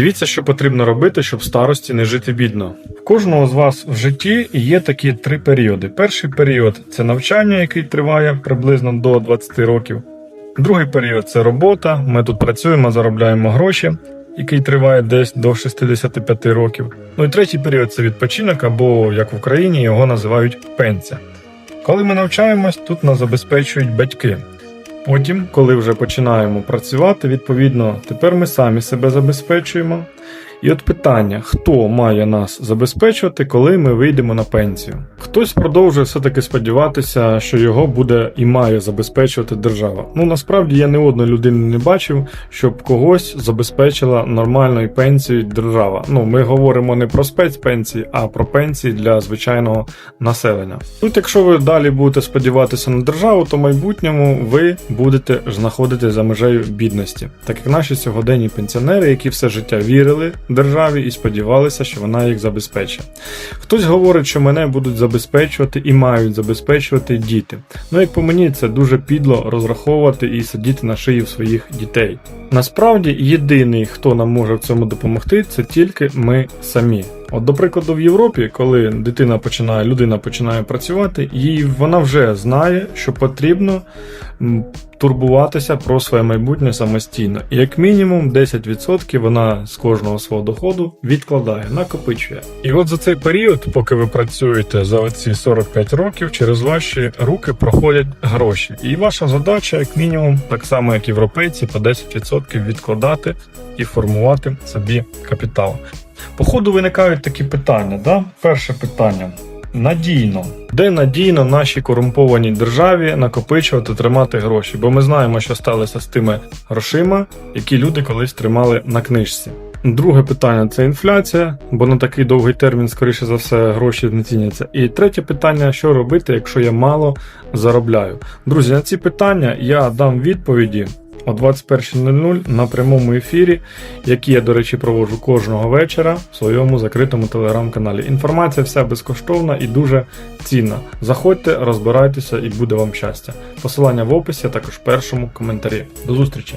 Дивіться, що потрібно робити, щоб старості не жити бідно. В кожного з вас в житті є такі три періоди. Перший період це навчання, який триває приблизно до 20 років. Другий період це робота. Ми тут працюємо, заробляємо гроші, який триває десь до 65 років. Ну і третій період це відпочинок, або як в Україні його називають пенсія. Коли ми навчаємось, тут нас забезпечують батьки. Потім, коли вже починаємо працювати, відповідно, тепер ми самі себе забезпечуємо. І от питання: хто має нас забезпечувати, коли ми вийдемо на пенсію? Хтось продовжує все-таки сподіватися, що його буде і має забезпечувати держава. Ну насправді я не одної людини не бачив, щоб когось забезпечила нормальною пенсією держава. Ну, ми говоримо не про спецпенсії, а про пенсії для звичайного населення. Тут, якщо ви далі будете сподіватися на державу, то в майбутньому ви будете знаходитися за межею бідності, так як наші сьогоденні пенсіонери, які все життя вірили державі і сподівалися, що вона їх забезпечить. Хтось говорить, що мене будуть забезпечувати і мають забезпечувати діти. Ну, як по мені, це дуже підло розраховувати і сидіти на шиї в своїх дітей. Насправді, єдиний, хто нам може в цьому допомогти, це тільки ми самі. От, до прикладу, в Європі, коли дитина починає, людина починає працювати, їй вона вже знає, що потрібно турбуватися про своє майбутнє самостійно. І як мінімум 10% вона з кожного свого доходу відкладає, накопичує. І от за цей період, поки ви працюєте за оці 45 років, через ваші руки проходять гроші. І ваша задача, як мінімум, так само як європейці, по 10% відкладати і формувати собі капітал. По ходу виникають такі питання. Да? Перше питання. Надійно. Де надійно нашій корумпованій державі накопичувати, тримати гроші? Бо ми знаємо, що сталося з тими грошима, які люди колись тримали на книжці. Друге питання це інфляція, бо на такий довгий термін, скоріше за все, гроші не ціняться. І третє питання: що робити, якщо я мало заробляю? Друзі, на ці питання я дам відповіді о 21.00 на прямому ефірі, який я, до речі, проводжу кожного вечора в своєму закритому телеграм-каналі. Інформація вся безкоштовна і дуже цінна. Заходьте, розбирайтеся і буде вам щастя. Посилання в описі, а також в першому коментарі. До зустрічі!